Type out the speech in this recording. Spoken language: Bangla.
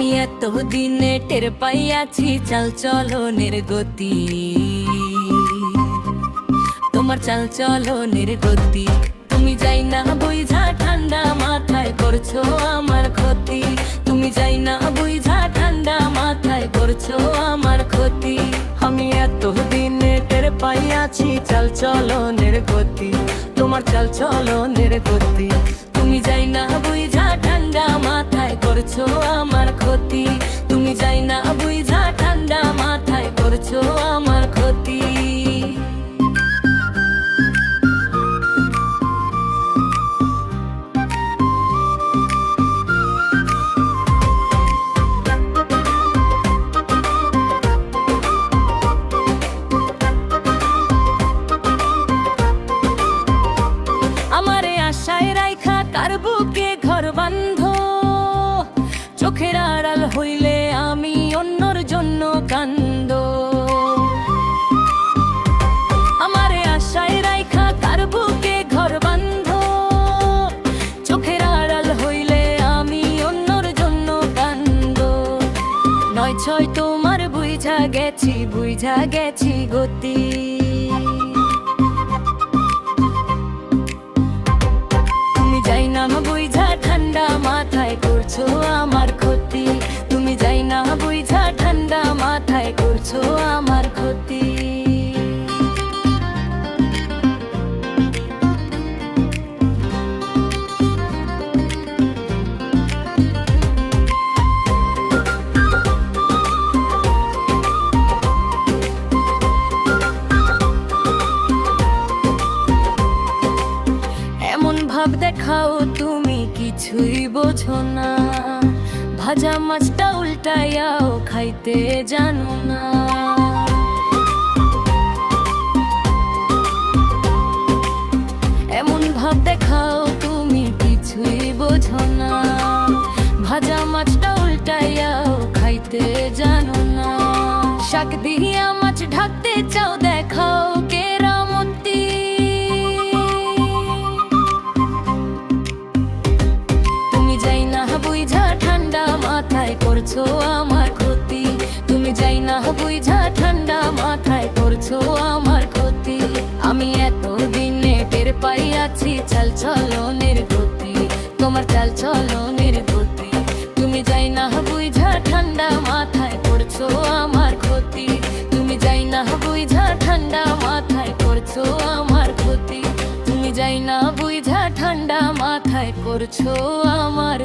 এতদিনে টের পাইয়াছি, চাল চলনের গতি। তোমার চাল চলনের গতি। তুমি যাই না বুঝা ঠান্ডা মাথায় করছ আমার ক্ষতি। তুমি যাই না বুঝা ঠান্ডা মাথায় করছ আমার ক্ষতি। আমি এত দিনে টের পাইয়াছি, চাল চলনের গতি। তোমার চাল চলনের গতি। তুমি যাই না বুঝা ঠান্ডা মাথায় করছ আমার তুমি যাই না বুঝা ঠান্ডা মাথায় করছ আমার ক্ষতি। আমারে আশায় রাইখা বুকে ঘর বান্ধ চোখের আড়াল হইলে নয় ছয় তোমার বুঝা গেছি বুঝা গেছি গতি। ভাব দেখাও তুমি কিছুই বোঝো না। ভাজা মাছটা উল্টাইয়াও খাইতে জানো না। এমন ভাব দেখাও তুমি কিছুই বোঝো না। ভাজা মাছটা উল্টাইয়াও খাইতে জানো না। শাক দিয়া মাছ ঢাকতে করছ আমার ক্ষতি? তুমি যাই না বুঝা ঠান্ডা মাথায় করছ আমার ক্ষতি। আমি এত দিনে টের পাইয়াছি চাল চলনের গতি। তোমার চাল চলনের গতি। তুমি যাই না বুঝা ঠান্ডা মাথায় করছ আমার ক্ষতি। তুমি যাই না বুঝা ঠান্ডা মাথায় করছ আমার ক্ষতি। তুমি যাই না বুঝা ঠান্ডা মাথায় করছ আমার